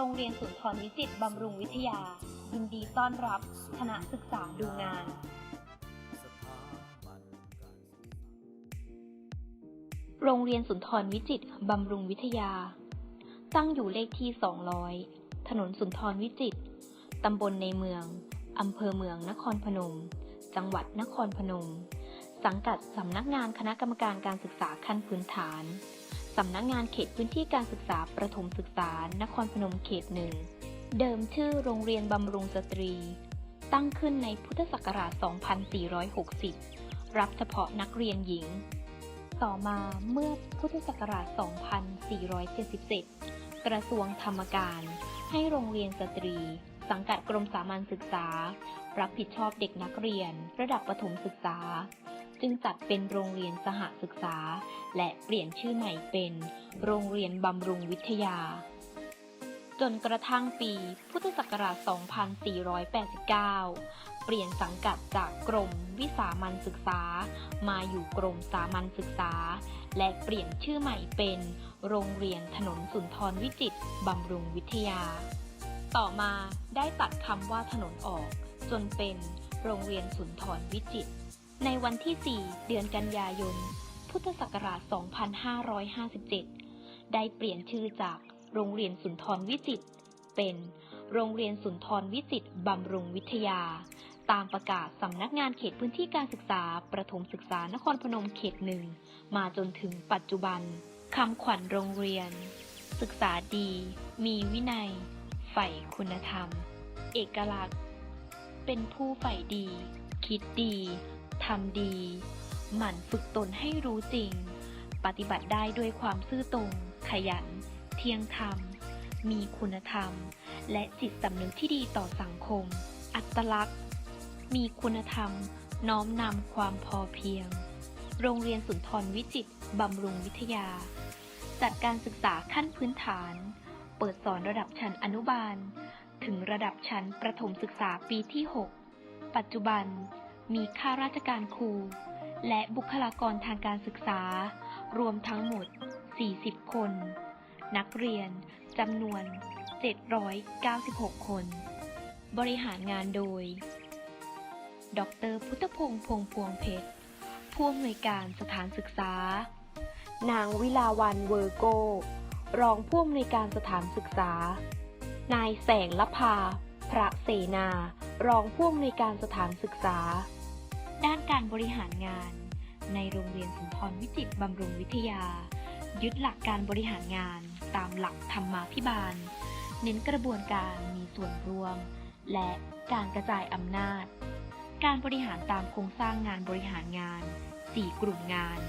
รงเรียนสุนทรวิจิตบำรุงวิทยา ยินดีต้อนรับคณะศึกษาดูงาน โรงเรียนสุนทรวิจิตบำรุงวิทยา ตั้งอยู่เลขที่ 200 ถนนสุนทรวิจิตตำบลในเมือง อำเภอเมืองนครพนม จังหวัดนครพนม สังกัดสำนักงานคณะกรรมการการศึกษาขั้นพื้นฐาน สำนักงานเขตพื้นที่การศึกษาประถมศึกษา นครพนมเขตหนึ่ง เดิมชื่อโรงเรียนบำรุงสตรี ตั้งขึ้นในพุทธศักราช 2460 รับเฉพาะนักเรียนหญิง ต่อมาเมื่อพุทธศักราช 2477 กระทรวงธรรมการ ให้โรงเรียนสตรี สังกัดกรมสามัญศึกษา รับผิดชอบเด็กนักเรียน ระดับประถมศึกษา จึงจัดเป็นโรงเรียนสหศึกษา และเปลี่ยนชื่อใหม่เป็น โรงเรียนบำรุงวิทยา จนกระทั่งปีพุทธศักราช 2489 เปลี่ยนสังกัดจากกรมวิสามัญศึกษา มาอยู่กรมสามัญศึกษา และเปลี่ยนชื่อใหม่เป็น โรงเรียนถนนสุนทรวิจิตรบำรุงวิทยา ต่อมาได้ตัดคำว่าถนนออกจนเป็นโรงเรียนสุนทรวิจิตร ในวันที่ 4 เดือนกันยายน พุทธศักราช 2557 ได้เปลี่ยนชื่อจากโรงเรียนสุนทรวิจิตรเป็นโรงเรียนสุนทรวิจิตรบำรุงวิทยา ตามประกาศสำนักงานเขตพื้นที่การศึกษา ประถมศึกษานครพนมเขตหนึ่ง มาจนถึงปัจจุบันคำขวัญโรงเรียน ศึกษาดี มีวินัย ใฝ่คุณธรรม เอกลักษณ์ เป็นผู้ใฝ่ดี คิดดีำดี หมั่นฝึกตนให้รู้จริง ปฏิบัติได้ด้วยความซื่อตรง ขยัน เที่ยงธรรม มีคุณธรรม และจิตสำนึกที่ดีต่อสังคม อัตลักษณ์ มีคุณธรรม น้อมนำความพอเพียง โรงเรียนสุนทรวิจิตบำรุงวิทยา จัดการศึกษาขั้นพื้นฐาน เปิดสอนระดับชั้นอนุบาล ถึงระดับชั้นประถมศึกษาปีที่ 6 ปัจจุบัน มีข้าราชการครู และบุคลากรทางการศึกษา รวมทั้งหมด 40 คน นักเรียนจำนวน 796 คน บริหารงานโดย ดรพุทธพงษ์พงษ์พวงเพชร ผู้อำนวยการสถานศึกษา นางวิลาวันเวอร์โก รองผู้อำนวยการสถานศึกษา นายแสงละพา พระเสนา รองผู้อำนวยการสถานศึกษา ด้านการบริหารงาน ในโรงเรียนสุนทรวิจิตรบำรุงวิทยา ยึดหลักการบริหารงาน ตามหลักธรรมาภิบาล เน้นกระบวนการมีส่วนร่วม และการกระจายอำนาจ การบริหารตามโครงสร้างงานบริหารงาน 4 กลุ่มงาน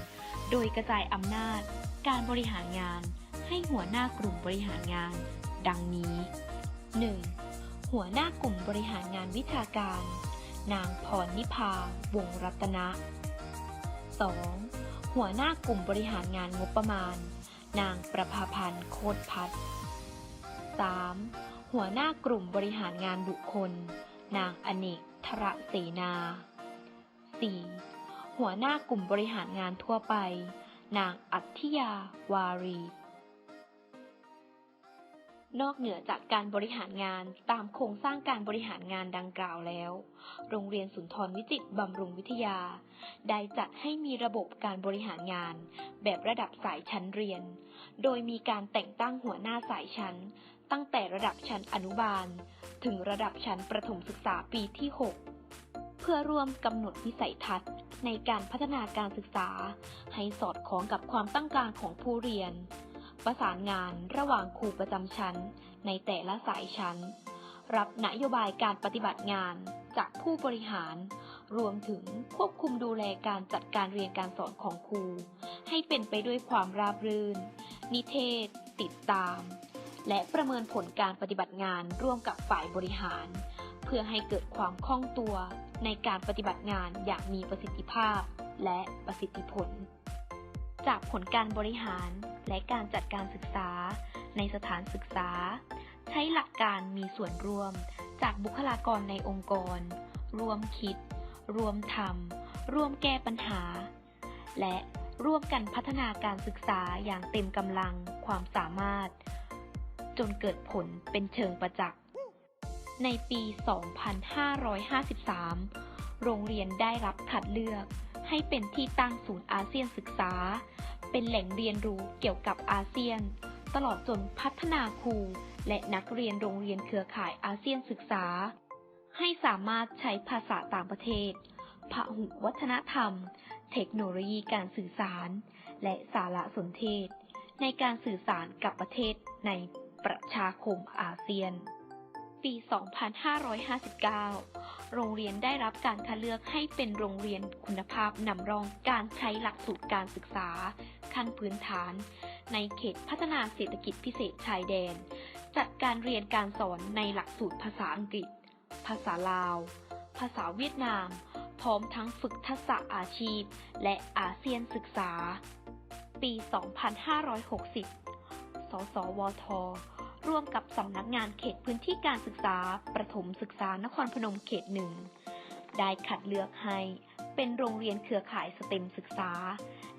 โดยกระจายอำนาจ การบริหารงาน ให้หัวหน้ากลุ่มบริหารงาน ดังนี้ 1. หัวหน้ากลุ่มบริหารงานวิชาการ นางพรนิพาวงศรัตนะ 2. หัวหน้ากลุ่มบริหารงานงบประมาณ นางประภาพันธ์โคตรพัฒน์ 3. หัวหน้ากลุ่มบริหารงานบุคคล นางอเนกทระเสนา 4. หัวหน้ากลุ่มบริหารงานทั่วไป นางอัธยาวารี นอกเหนือจากการบริหารงานตามโครงสร้างการบริหารงานดังกล่าวแล้ว โรงเรียนสุนทรวิจิตรบำรุงวิทยา ได้จัดให้มีระบบการบริหารงาน แบบระดับสายชั้นเรียน โดยมีการแต่งตั้งหัวหน้าสายชั้น ตั้งแต่ระดับชั้นอนุบาล ถึงระดับชั้นประถมศึกษาปีที่ 6 เพื่อร่วมกำหนดวิสัยทัศน์ ในการพัฒนาการศึกษา ให้สอดคล้องกับความต้องการของผู้เรียน ประสานงานระหว่างครูประจำชั้น ในแต่ละสายชั้น รับนโยบายการปฏิบัติงานจากผู้บริหาร รวมถึงควบคุมดูแลการจัดการเรียนการสอนของครู ให้เป็นไปด้วยความราบรื่น นิเทศ ติดตาม และประเมินผลการปฏิบัติงานร่วมกับฝ่ายบริหาร เพื่อให้เกิดความคล่องตัวในการปฏิบัติงานอย่างมีประสิทธิภาพและประสิทธิผล จากผลการบริหารและการจัดการศึกษา ในสถานศึกษา ใช้หลักการมีส่วนร่วม จากบุคลากรในองค์กร ร่วมคิด ร่วมทำร่วมแก้ปัญหา และร่วมกันพัฒนาการศึกษาอย่างเต็มกำลังความสามารถ จนเกิดผลเป็นเชิงประจักษ์ ในปี 2553 โรงเรียนได้รับคัดเลือก ให้เป็นที่ตั้งศูนย์อาเซียนศึกษา เป็นแหล่งเรียนรู้เกี่ยวกับอาเซียน ตลอดจนพัฒนาครูและนักเรียนโรงเรียนเครือข่ายอาเซียนศึกษา ให้สามารถใช้ภาษาต่างประเทศพหุวัฒนธรรม เทคโนโลยีการสื่อสาร และสารสนเทศ ในการสื่อสารกับประเทศในประชาคมอาเซียน ปี 2559 โรงเรียนได้รับการคัดเลือกให้เป็นโรงเรียนคุณภาพนำรองการใช้หลักสูตรการศึกษา ขั้นพื้นฐาน ในเขตพัฒนาเศรษฐกิจพิเศษชายแดน จัดการเรียนการสอนในหลักสูตรภาษาอังกฤษ ภาษาลาว ภาษาเวียดนาม พร้อมทั้งฝึกทักษะอาชีพ และอาเซียนศึกษา ปี 2560 สสวท ร่วมกับสำนักงานเขตพื้นที่การศึกษา ประถมศึกษานครพนมเขตหนึ่ง ได้คัดเลือกให้เป็นโรงเรียนเครือข่ายสเต็มศึกษา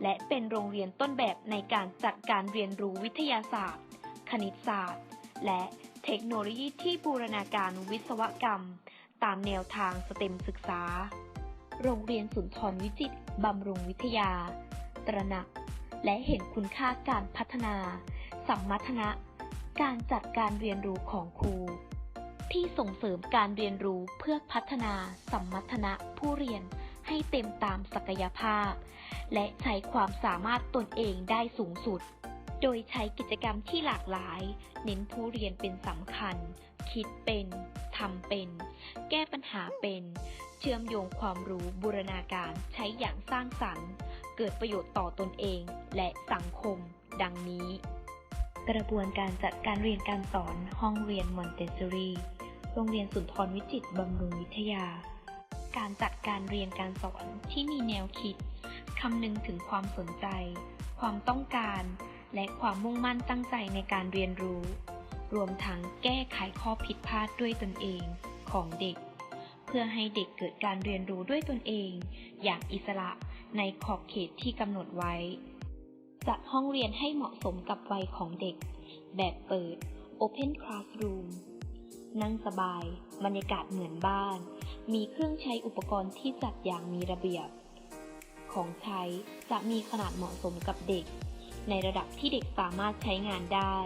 และเป็นโรงเรียนต้นแบบในการจัดการเรียนรู้วิทยาศาสตร์ คณิตศาสตร์ และเทคโนโลยีที่บูรณาการวิศวกรรม ตามแนวทางสเต็มศึกษา โรงเรียนสุนทรวิจิตรบำรุงวิทยา ตระหนัก และเห็นคุณค่าการพัฒนา สัมมัทนะ การจัดการเรียนรู้ของครู ที่ส่งเสริมการเรียนรู้เพื่อพัฒนาสัมมัทนะผู้เรียนให้เต็มตามศักยภาพ และใช้ความสามารถตนเองได้สูงสุด โดยใช้กิจกรรมที่หลากหลาย เน้นผู้เรียนเป็นสำคัญ คิดเป็นทำเป็น แก้ปัญหาเป็น เชื่อมโยงความรู้บูรณาการใช้อย่างสร้างสรรค์ เกิดประโยชน์ต่อตนเองและสังคม ดังนี้ กระบวนการจัดการเรียนการสอนห้องเรียนมอนเตสซอรี โรงเรียนสุนทรวิจิตรบำรุงวิทยา การจัดการเรียนการสอนที่มีแนวคิด คำนึงถึงความสนใจ ความต้องการ และความมุ่งมั่นตั้งใจในการเรียนรู้ รวมทั้งแก้ไขข้อผิดพลาดด้วยตนเองของเด็ก เพื่อให้เด็กเกิดการเรียนรู้ด้วยตนเอง อย่างอิสระในขอบเขตที่กำหนดไว้ จัดห้องเรียนให้เหมาะสมกับวัยของเด็ก แบบเปิด Open Classroom นั่งสบาย บรรยากาศเหมือนบ้าน มีเครื่องใช้อุปกรณ์ที่จัดอย่างมีระเบียบ ของใช้จะมีขนาดเหมาะสมกับเด็ก ในระดับที่เด็กสามารถใช้งานได้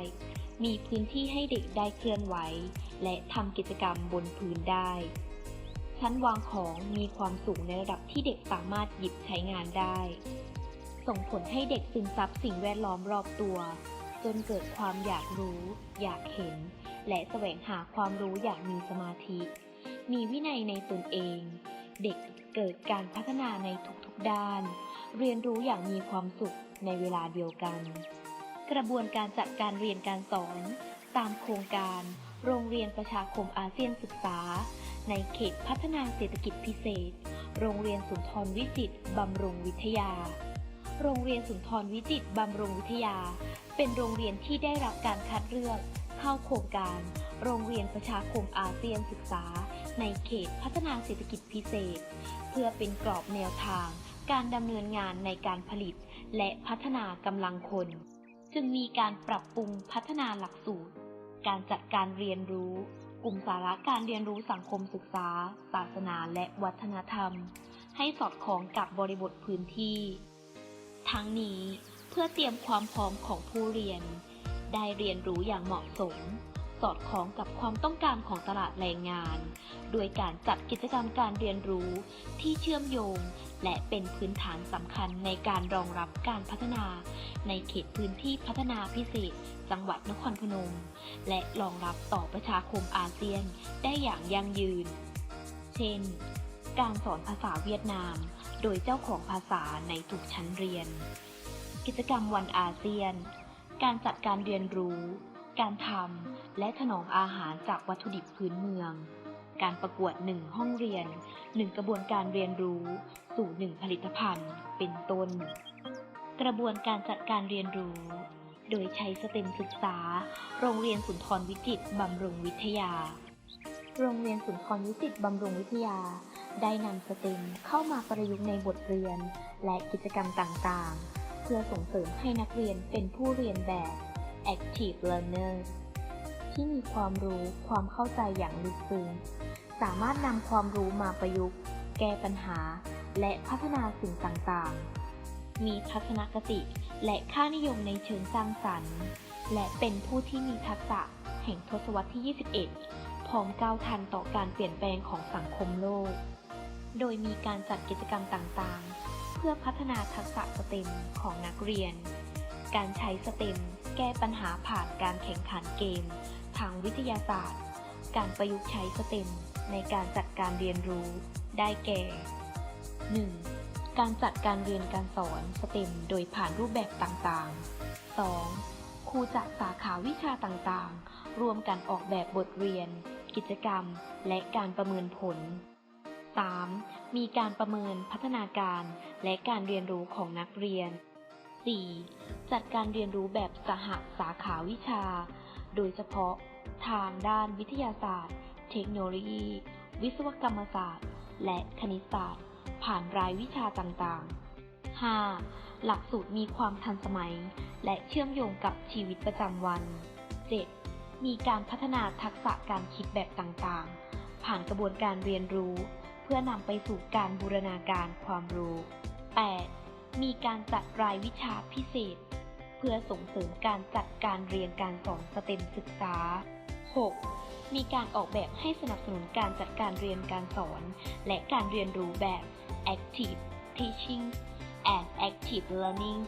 มีพื้นที่ให้เด็กได้เคลื่อนไหว และทำกิจกรรมบนพื้นได้ ชั้นวางของมีความสูงในระดับที่เด็กสามารถหยิบใช้งานได้ ส่งผลให้เด็กซึมซับสิ่งแวดล้อมรอบตัว จนเกิดความอยากรู้ อยากเห็น และแสวงหาความรู้อย่างมีสมาธิ มีวินัยในตนเอง เด็กเกิดการพัฒนาในทุกๆด้าน เรียนรู้อย่างมีความสุขในเวลาเดียวกัน กระบวนการจัดการเรียนการสอน ตามโครงการ โรงเรียนประชาคมอาเซียนศึกษา ในเขตพัฒนาเศรษฐกิจพิเศษ โรงเรียนสุนทรวิจิตรบำรุงวิทยา โรงเรียนสุนทรวิจิตบำรุงวิทยา เป็นโรงเรียนที่ได้รับการคัดเลือกเข้าโครงการ โรงเรียนประชาคมอาเซียนศึกษา ในเขตพัฒนาเศรษฐกิจพิเศษ เพื่อเป็นกรอบแนวทาง การดำเนินงานในการผลิต และพัฒนากำลังคน จึงมีการปรับปรุงพัฒนาหลักสูตร การจัดการเรียนรู้ กลุ่มสาระการเรียนรู้สังคมศึกษา ศาสนาและวัฒนธรรม ให้สอดคล้องกับบริบทพื้นที่ ทั้งนี้เพื่อเตรียมความพร้อมของผู้เรียน ได้เรียนรู้อย่างเหมาะสม สอดคล้องกับความต้องการของตลาดแรงงาน โดยการจัดกิจกรรมการเรียนรู้ที่เชื่อมโยง และเป็นพื้นฐานสำคัญในการรองรับการพัฒนา ในเขตพื้นที่พัฒนาพิเศษ จังหวัดนครพนม และรองรับต่อประชาคมอาเซียนได้อย่างยั่งยืน เช่น การสอนภาษาเวียดนาม โดยเจ้าของภาษาในทุกชั้นเรียน กิจกรรมวันอาเซียน การจัดการเรียนรู้ การทำและถนอมอาหารจากวัตถุดิบพื้นเมือง การประกวดหนึ่งห้องเรียนหนึ่งกระบวนการเรียนรู้ สู่หนึ่งผลิตภัณฑ์ เป็นต้น กระบวนการจัดการเรียนรู้ โดยใช้สเต็มศึกษา โรงเรียนสุนทรวิจิตบำรุงวิทยา โรงเรียนสุนทรวิจิตบำรุงวิทยา ได้นำสเต็มเข้ามาประยุกต์ในบทเรียน และกิจกรรมต่างๆ เพื่อส่งเสริมให้นักเรียนเป็นผู้เรียนแบบ active learner ที่มีความรู้ความเข้าใจอย่างลึกซึ้งสามารถนำความรู้มาประยุกต์ แก้ปัญหา และพัฒนาสิ่งต่างๆ มีทัศนคติและค่านิยมในเชิงสร้างสรรค์ และเป็นผู้ที่มีทักษะแห่งทศวรรษที่ 21 พร้อมก้าวทันต่อการเปลี่ยนแปลงของสังคมโลก โดยมีการจัดกิจกรรมต่างๆ เพื่อพัฒนาทักษะสเต็มของนักเรียน การใช้สเต็มแก้ปัญหาผ่านการแข่งขันเกม ทางวิทยาศาสตร์ การประยุกต์ใช้สเต็มในการจัดการเรียนรู้ได้แก่ 1. การจัดการเรียนการสอนสเต็มโดยผ่านรูปแบบต่างๆ 2. ครูจากสาขาวิชาต่างๆ รวมกันออกแบบบทเรียน กิจกรรม และการประเมินผล 3. มีการประเมินพัฒนาการและการเรียนรู้ของนักเรียน 4. จัดการเรียนรู้แบบสหสาขาวิชา โดยเฉพาะทางด้านวิทยาศาสตร์ เทคโนโลยี วิศวกรรมศาสตร์ และคณิตศาสตร์ ผ่านรายวิชาต่างๆ 5. หลักสูตรมีความทันสมัย และเชื่อมโยงกับชีวิตประจำวัน 7. มีการพัฒนาทักษะการคิดแบบต่างๆ ผ่านกระบวนการเรียนรู้ พื่อนำไปสู่การบูรณาการความรู้ 8. มีการจัดรายวิชาพิเศษ เพื่อส่งเสริมการจัดการเรียนการสอนสเต็มศึกษา 6. มีการออกแบบให้สนับสนุนการจัดการเรียนการสอน และการเรียนรู้แบบ active teaching and active learning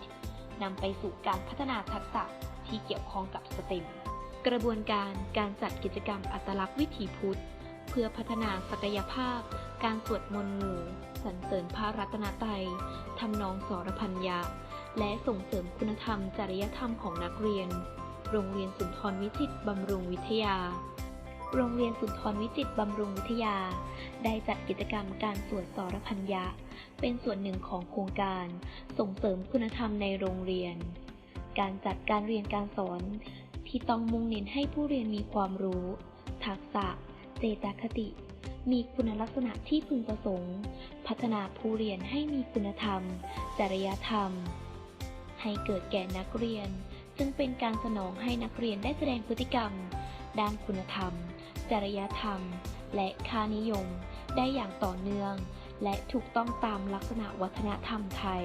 นำไปสู่การพัฒนาทักษะที่เกี่ยวข้องกับสเต็มกระบวนการการจัดกิจกรรมอัตลักษณ์วิถีพุทธ เพื่อพัฒนาศักยภาพ การสวดมนต์หมู่สรรเสริญพระรัตนตรัยทำนองสรพัญญาและส่งเสริมคุณธรรมจริยธรรมของนักเรียน โรงเรียนสุนทรวิจิตบำรุงวิทยา โรงเรียนสุนทรวิจิตบำรุงวิทยา ได้จัดกิจกรรมการสวดสรพัญญาเป็นส่วนหนึ่งของโครงการ ส่งเสริมคุณธรรมในโรงเรียน การจัดการเรียนการสอนที่ต้องมุ่งเน้นให้ผู้เรียนมีความรู้ ทักษะ เจตคติ มีคุณลักษณะที่พึงประสงค์ พัฒนาผู้เรียนให้มีคุณธรรม จริยธรรม ให้เกิดแก่นักเรียน จึงเป็นการสนองให้นักเรียนได้แสดงพฤติกรรม ด้านคุณธรรม จริยธรรม และค่านิยม ได้อย่างต่อเนื่อง และถูกต้องตามลักษณะวัฒนธรรมไทย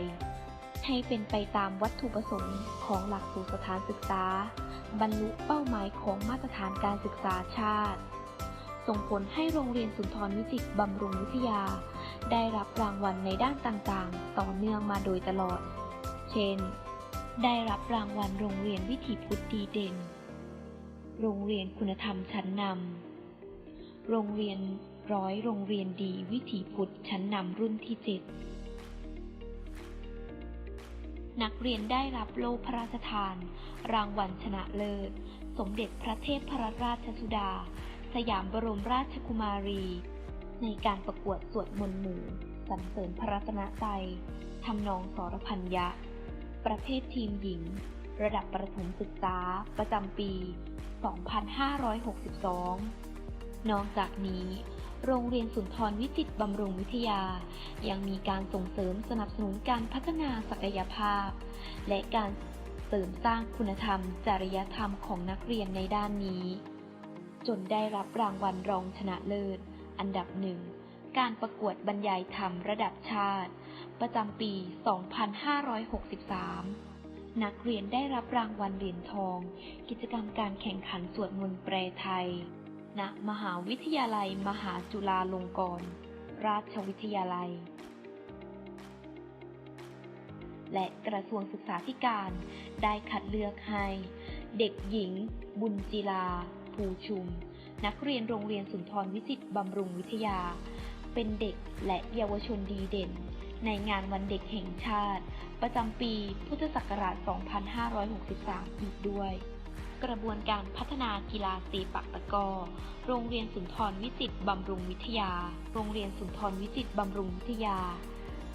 ให้เป็นไปตามวัตถุประสงค์ของหลักสูตรสถานศึกษา บรรลุเป้าหมายของมาตรฐานการศึกษาชาติ ส่งผลให้โรงเรียนสุนทรวิจิตบำรุงวิทยา ได้รับรางวัลในด้านต่างๆ ต่อเนื่องมาโดยตลอด เช่น ได้รับรางวัลโรงเรียนวิถีพุทธดีเด่น โรงเรียนคุณธรรมชั้นนำ โรงเรียนร้อยโรงเรียนดีวิถีพุทธชั้นนำรุ่นที่เจ็ดนักเรียนได้รับโล่พระราชทาน รางวัลชนะเลิศ สมเด็จพระเทพรราชสุดา สยามบรมราชกุมารี ในการประกวดสวดมนต์หมู่สรรเสริญพระรัตนตรัยทำนองสรพัญญะประเภททีมหญิง ระดับประถมศึกษาประจำปี 2562 นอกจากนี้ โรงเรียนสุนทรวิจิตบำรุงวิทยา ยังมีการส่งเสริมสนับสนุนการพัฒนาศักยภาพ และการเสริมสร้างคุณธรรม จริยธรรมของนักเรียนในด้านนี้ จนได้รับรางวัลรองชนะเลิศ อันดับหนึ่ง การประกวดบรรยายธรรมระดับชาติ ประจำปี 2563 นักเรียนได้รับรางวัลเหรียญทอง กิจกรรมการแข่งขันสวดมนต์แปลไทย ณ มหาวิทยาลัยมหาจุฬาลงกรณราชวิทยาลัย และกระทรวงศึกษาธิการได้คัดเลือกให้ เด็กหญิง บุญจิลา ภูชุม นักเรียนโรงเรียนสุนทรวิจิตรบำรุงวิทยา เป็นเด็กและเยาวชนดีเด่น ในงานวันเด็กแห่งชาติ ประจำปีพุทธศักราช 2563 อีกด้วย กระบวนการพัฒนากีฬาตีปักตะกอ โรงเรียนสุนทรวิจิตรบำรุงวิทยา โรงเรียนสุนทรวิจิตรบำรุงวิทยา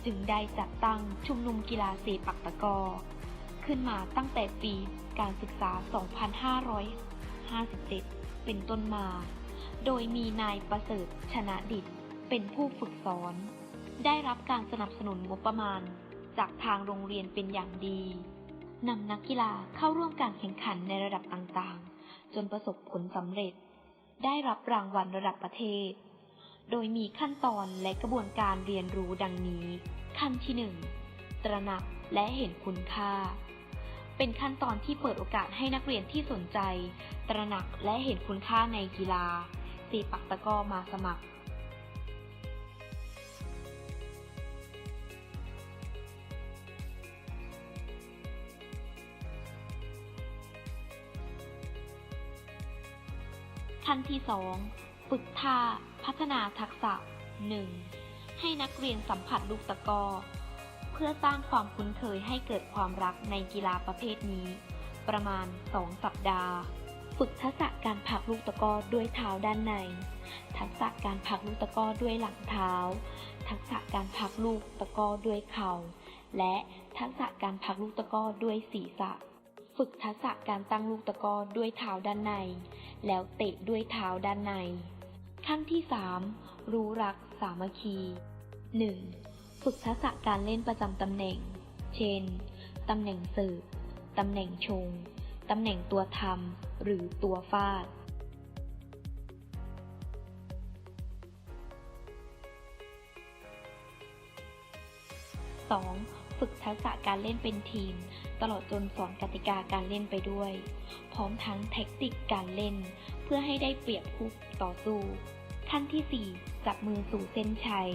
จึงได้จัดตั้งชุมนุมกีฬาเซปักตะกอ ขึ้นมาตั้งแต่ปีการศึกษา 2500 2557 เป็นต้นมา โดยมีนายประเสริฐชนะดิตเป็นผู้ฝึกสอน ได้รับการสนับสนุนงบประมาณ จากทางโรงเรียนเป็นอย่างดีนำนักกีฬาเข้าร่วมการแข่งขันในระดับต่างๆ จนประสบผลสำเร็จ ได้รับรางวัลระดับประเทศ โดยมีขั้นตอนและกระบวนการเรียนรู้ดังนี้ ขั้นที่หนึ่งตระหนักและเห็นคุณค่า เป็นขั้นตอนที่เปิดโอกาสให้นักเรียนที่สนใจ ตระหนักและเห็นคุณค่าในกีฬาตีปักตะก้อมาสมัครขั้นที่ 2 ฝึกท่า พัฒนาทักษะ 1. ให้นักเรียนสัมผัสลูกตะก้อ พื่อสร้างความคุ้นเคยให้เกิดความรักในกีฬาประเภทนี้ ประมาณ 2 สัปดาห์ ฝึกทักษะการผักลูกตะก้อด้วยเท้าด้านใน ทักษะการผักลูกตะก้อด้วยหลังเท้า ทักษะการผักลูกตะก้อด้วยเข่า และทักษะการผักลูกตะก้อด้วยศีรษะ ฝึกทักษะการตั้งลูกตะก้อด้วยเท้าด้านใน แล้วเตะด้วยเท้าด้านใน ขั้นที่ 3 รู้รักสามัคคี 1. ฝึกทักษะการเล่นประจำตำแหน่ง เช่น ตำแหน่งสิร์ฟตำแหน่งชง ตำแหน่งตัวทำหรือตัวฟาด 2. ฝึกทักษะการเล่นเป็นทีม ตลอดจนสอนกติกาการเล่นไปด้วย พร้อมทั้งแท็กติกการเล่น เพื่อให้ได้เปรียบคู่ต่อสู้ ขั้นที่ 4 จับมือสู่เส้นชัย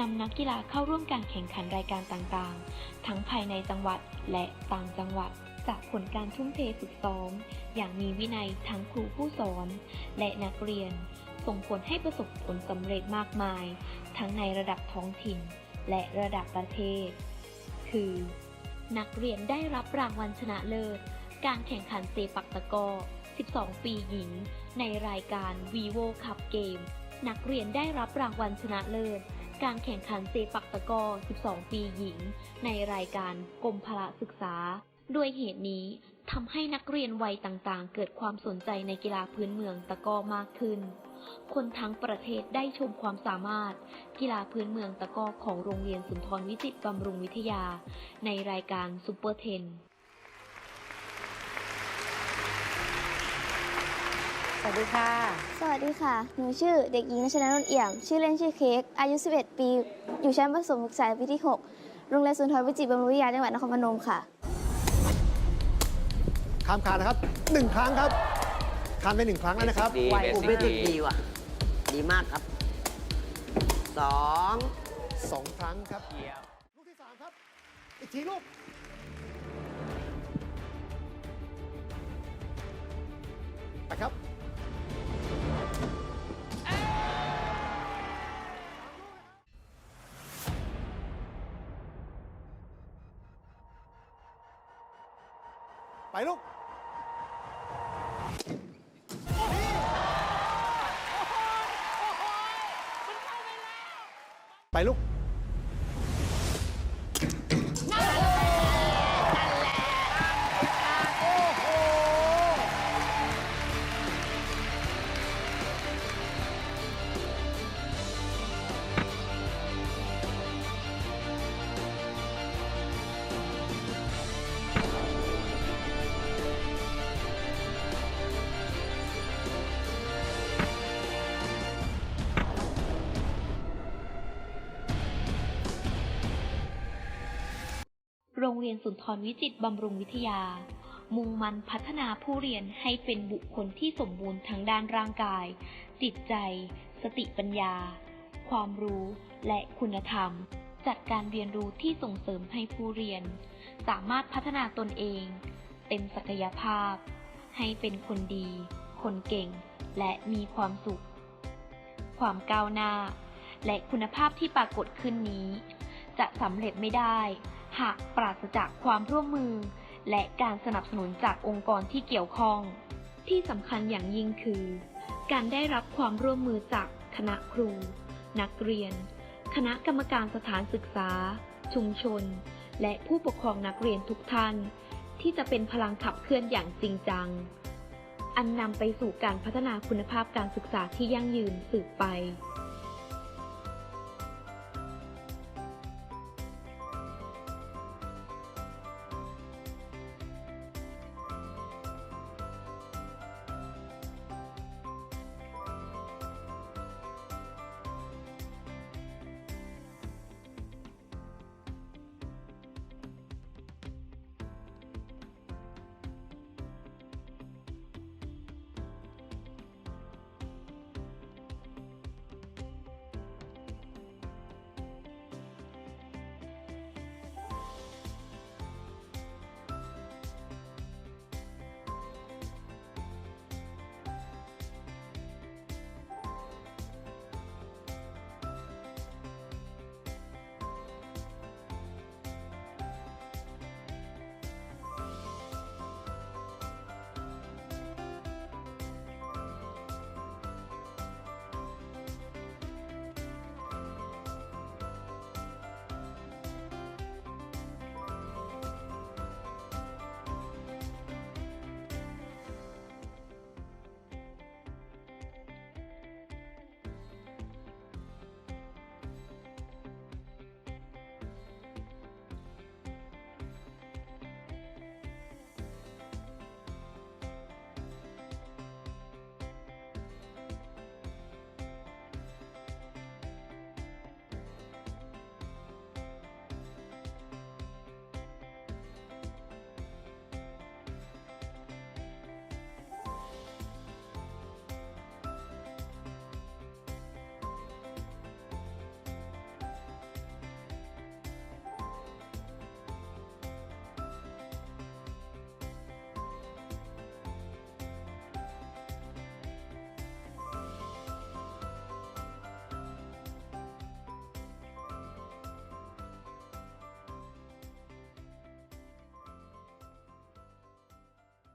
นำนักกีฬาเข้าร่วมการแข่งขันรายการต่างๆ ทั้งภายในจังหวัดและต่างจังหวัด จากผลการทุ่มเทฝึกซ้อม อย่างมีวินัยทั้งครูผู้สอน และนักเรียน ส่งผลให้ประสบผลสำเร็จมากมาย ทั้งในระดับท้องถิ่น และระดับประเทศ คือ นักเรียนได้รับรางวัลชนะเลิศ การแข่งขันเซปักตะกอ 12 ปีหญิง ในรายการ vivo cup game นักเรียนได้รับรางวัลชนะเลิศ การแข่งขันเซปักตะกอ 12 ปีหญิง ในรายการกรมพละศึกษา ด้วยเหตุนี้ทำให้นักเรียนวัยต่างๆ เกิดความสนใจในกีฬาพื้นเมืองตะกอมากขึ้น คนทั้งประเทศได้ชมความสามารถ กีฬาพื้นเมืองตะกอของโรงเรียนสุนทรวิจิตรบำรุงวิทยา ในรายการซูเปอร์เทน วัสดีค่ะ สวัสดีค่ะ หนูชื่อเด็กหญิงนัชนานนท์เอี่ยม ชื่อเล่นชื่อเค้ก อายุ 11 ปี อยู่ชั้นประถมศึกษาปีที่ 6 โรงเรียนสุนทรวิจิตรบำรุงวิทยาจังหวัดนครพนมค่ะ ข้ามขาดนะครับหนึ่งครั้งครับข้ามไปหนึ่งครั้งแล้วนะครับ ดีไหวเบผมสิกไม่ติดดีดีว่ะ ดีมากครับสองสองครั้งครับลูกที่สามครับ อีกทีลูก ไปครับ รงเรียนสุนทรวิจิตบำรุงวิทยา มุ่งมั่นพัฒนาผู้เรียนให้เป็นบุคคลที่สมบูรณ์ทั้งด้านร่างกาย จิตใจ สติปัญญา ความรู้ และคุณธรรม จัดการเรียนรู้ที่ส่งเสริมให้ผู้เรียน สามารถพัฒนาตนเอง เต็มศักยภาพ ให้เป็นคนดี คนเก่ง และมีความสุข ความก้าวหน้า และคุณภาพที่ปรากฏขึ้นนี้ จะสำเร็จไม่ได้ หากปราศจากความร่วมมือ และการสนับสนุนจากองค์กรที่เกี่ยวข้อง ที่สำคัญอย่างยิ่งคือ การได้รับความร่วมมือจากคณะครู นักเรียน คณะกรรมการสถานศึกษา ชุมชน และผู้ปกครองนักเรียนทุกท่าน ที่จะเป็นพลังขับเคลื่อนอย่างจริงจัง อันนำไปสู่การพัฒนาคุณภาพการศึกษาที่ยั่งยืนสืบไป